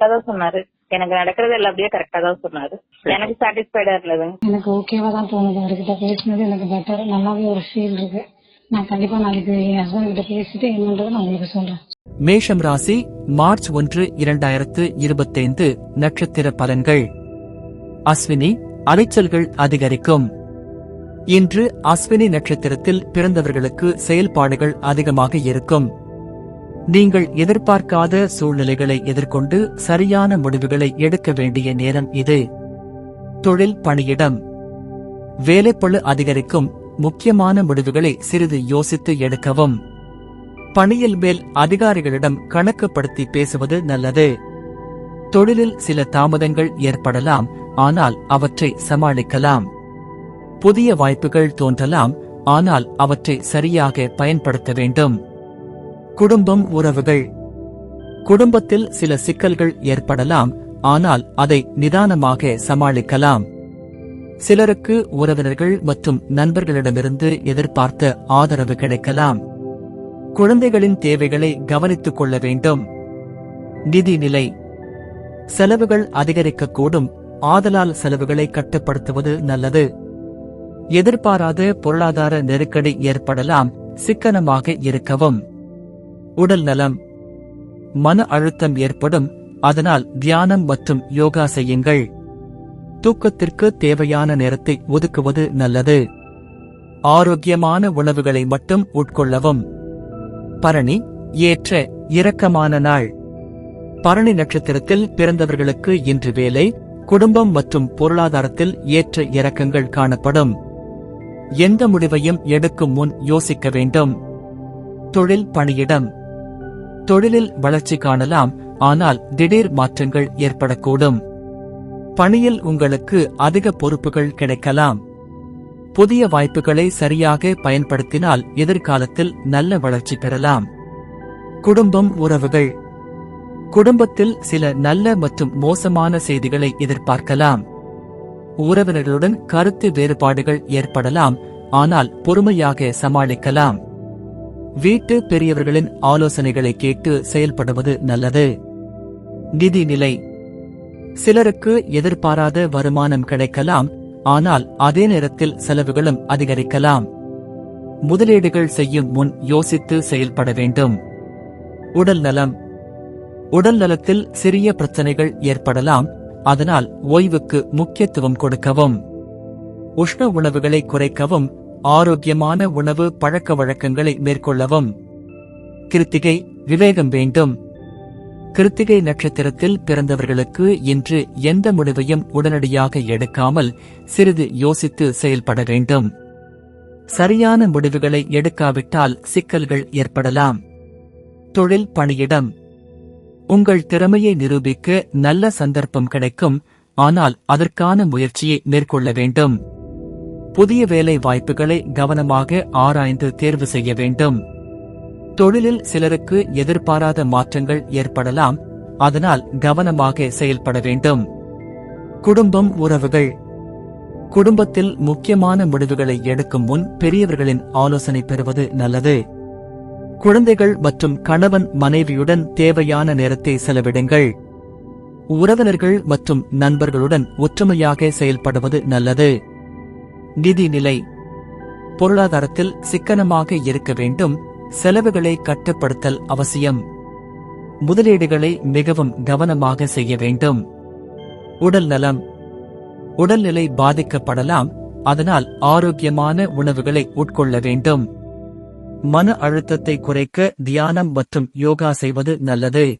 கரெக்டா தான் சொன்னாரு. எனக்கு நடக்கிறது எல்லாம் அப்படியே கரெக்டா தான் சொன்னாரு. எனக்கு சாட்டிஸ்ஃபைடா இருந்ததுங்க எனக்கு ஓகேவா தான் தோணுது. அவர்கிட்ட பேசினது எனக்கு பெட்டர் நல்லாவே ஒரு ஃபீல் இருக்கு. நான் கண்டிப்பா நாளைக்கு என் ஹஸ்பண்ட் கிட்ட பேசிட்டு என்னன்றதை நான் உங்களுக்கு சொல்றேன். மேஷம் ராசி மார்ச் ஒன்று இரண்டாயிரத்து இருபத்தைந்து நட்சத்திர பலன்கள். அஸ்வினி அலைச்சல்கள் அதிகரிக்கும். இன்று அஸ்வினி நட்சத்திரத்தில் பிறந்தவர்களுக்கு செயல்பாடுகள் அதிகமாக இருக்கும். நீங்கள் எதிர்பார்க்காத சூழ்நிலைகளை எதிர்கொண்டு சரியான முடிவுகளை எடுக்க வேண்டிய நேரம் இது. தொழில் பணியிடம். வேலைப்பளு அதிகரிக்கும் முக்கியமான முடிவுகளை சிறிது யோசித்து எடுக்கவும். பணியில் மேல் அதிகாரிகளிடம் கணக்குப்படுத்தி பேசுவது நல்லது. தொழிலில் சில தாமதங்கள் ஏற்படலாம் ஆனால் அவற்றை சமாளிக்கலாம். புதிய வாய்ப்புகள் தோன்றலாம் ஆனால் அவற்றை சரியாக பயன்படுத்த வேண்டும். குடும்பம் உறவுகள். குடும்பத்தில் சில சிக்கல்கள் ஏற்படலாம் ஆனால் அதை நிதானமாக சமாளிக்கலாம். சிலருக்கு உறவினர்கள் மற்றும் நண்பர்களிடமிருந்து எதிர்பார்த்த ஆதரவு கிடைக்கலாம். குழந்தைகளின் தேவைகளை கவனித்துக் கொள்ள வேண்டும். நிதி நிலை செலவுகள் அதிகரிக்கக்கூடும் ஆதலால் செலவுகளை கட்டுப்படுத்துவது நல்லது. எதிர்பாராத பொருளாதார நெருக்கடி ஏற்படலாம் சிக்கனமாக இருக்கவும். உடல் நலம். மன அழுத்தம் ஏற்படும் அதனால் தியானம் மற்றும் யோகா செய்யுங்கள். தூக்கத்திற்கு தேவையான நேரத்தை ஒதுக்குவது நல்லது. ஆரோக்கியமான உணவுகளை மட்டும் உட்கொள்ளவும். பரணி ஏற்ற இரக்கமான நாள். பரணி நட்சத்திரத்தில் பிறந்தவர்களுக்கு இன்று வேலை குடும்பம் மற்றும் பொருளாதாரத்தில் ஏற்ற இறக்கங்கள் காணப்படும். எந்த முடிவையும் எடுக்கும் முன் யோசிக்க வேண்டும். தொழில் பணியிடம். தொழிலில் வளர்ச்சி காணலாம் ஆனால் திடீர் மாற்றங்கள் ஏற்படக்கூடும். பணியில் உங்களுக்கு அதிக பொறுப்புகள் கிடைக்கலாம். புதிய வாய்ப்புகளை சரியாக பயன்படுத்தினால் எதிர்காலத்தில் நல்ல வளர்ச்சி பெறலாம். குடும்பம் உறவுகள். குடும்பத்தில் சில நல்ல மற்றும் மோசமான செய்திகளை எதிர்பார்க்கலாம். உறவினர்களுடன் கருத்து வேறுபாடுகள் ஏற்படலாம் ஆனால் பொறுமையாக சமாளிக்கலாம். வீட்டு பெரியவர்களின் ஆலோசனைகளை கேட்டு செயல்படுவது நல்லது. நிதி நிலை. சிலருக்கு எதிர்பாராத வருமானம் கிடைக்கலாம் ஆனால் அதே நேரத்தில் செலவுகளும் அதிகரிக்கலாம். முதலீடுகள் செய்யும் முன் யோசித்து செயல்பட வேண்டும். உடல் நலம். உடல் நலத்தில் சிறிய பிரச்சனைகள் ஏற்படலாம் அதனால் ஓய்வுக்கு முக்கியத்துவம் கொடுக்கவும். உஷ்ண உணவுகளை குறைக்கவும் ஆரோக்கியமான உணவு பழக்க வழக்கங்களை மேற்கொள்ளவும். கிருத்திகை விவேகம் வேண்டும். கிருத்திகை நட்சத்திரத்தில் பிறந்தவர்களுக்கு இன்று எந்த முடிவையும் உடனடியாக எடுக்காமல் சிறிது யோசித்து செயல்பட வேண்டும். சரியான முடிவுகளை எடுக்காவிட்டால் சிக்கல்கள் ஏற்படலாம். தொழில் பணியிடம். உங்கள் திறமையை நிரூபிக்க நல்ல சந்தர்ப்பம் கிடைக்கும் ஆனால் அதற்கான முயற்சியை மேற்கொள்ள வேண்டும். புதிய வேலை வாய்ப்புகளை கவனமாக ஆராய்ந்து தேர்வு செய்ய வேண்டும். தொழிலில் சிலருக்கு எதிர்பாராத மாற்றங்கள் ஏற்படலாம் அதனால் கவனமாக செயல்பட வேண்டும். குடும்பம் உறவுகள். குடும்பத்தில் முக்கியமான முடிவுகளை எடுக்கும் முன் பெரியவர்களின் ஆலோசனை பெறுவது நல்லது. குழந்தைகள் மற்றும் கணவன் மனைவியுடன் தேவையான நேரத்தை செலவிடுங்கள். உறவினர்கள் மற்றும் நண்பர்களுடன் ஒற்றுமையாக செயல்படுவது நல்லது. நிதி நிலை பொருளாதாரத்தில் சிக்கனமாக இருக்க வேண்டும். செலவுகளை கட்டுப்படுத்தல் அவசியம். முதலீடுகளை மிகவும் கவனமாக செய்ய வேண்டும். உடல் நலம். உடல்நிலை பாதிக்கப்படலாம். அதனால் ஆரோக்கியமான உணவுகளை உட்கொள்ள வேண்டும். மன அழுத்தத்தை குறைக்க தியானம் மற்றும் யோகா செய்வது நல்லது.